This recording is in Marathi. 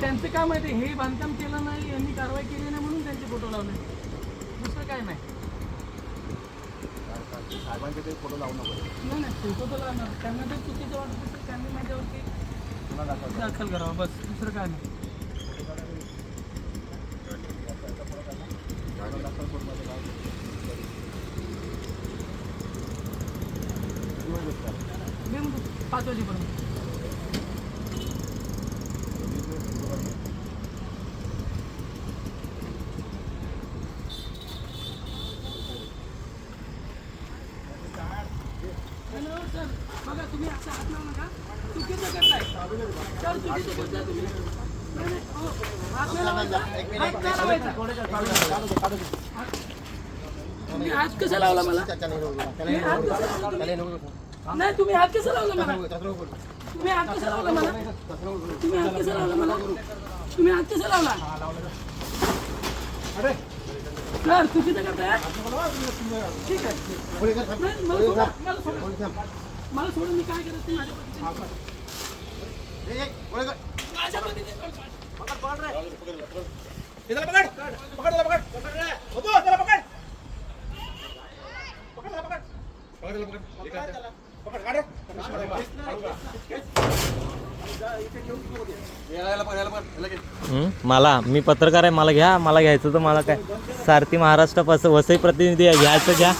त्यांचं काय माहिती हे बांधकाम केलं नाही यांनी कारवाई केली नाही म्हणून त्यांचे फोटो लावले. दुसरं काय नाही. साहेबांचे ते फोटो लावू नको. नाही नाही फोटो तर लावणार. त्यांना जर चुकीचं वाटत असेल त्यांनी माझ्यावरती दाखल करावं. बस दुसरं काय नाही. पुन्हा दाखल सर बघा तुम्ही असं हात लावू नका चुकीचं करताय सर चुकीचं करताय तुम्ही नाही, नाही, हो. हात नाही लावायचा. हात नाही लावायचा. तुम्ही हात कसा लावला मला हात कसा लावला तुम्ही? नाही तुम्ही हात कसा लावला मला तुम्ही हात कसा लावला मला तुम्ही हात कसा लावला मला तुम्ही हात कसा लावला सर चुकीचं करताय ठीक आहे नाही, मला सोडा, मला सोडा. मला सोडून मी काय करत नाही माझ्या पद्धतीने. माझ्या पद्धतीने हं? मला मी पत्रकार आहे मला घ्या मला घ्यायचं तर मला काय. सारथी महाराष्ट्र वसई प्रतिनिधी आहे घ्यायचं घ्या.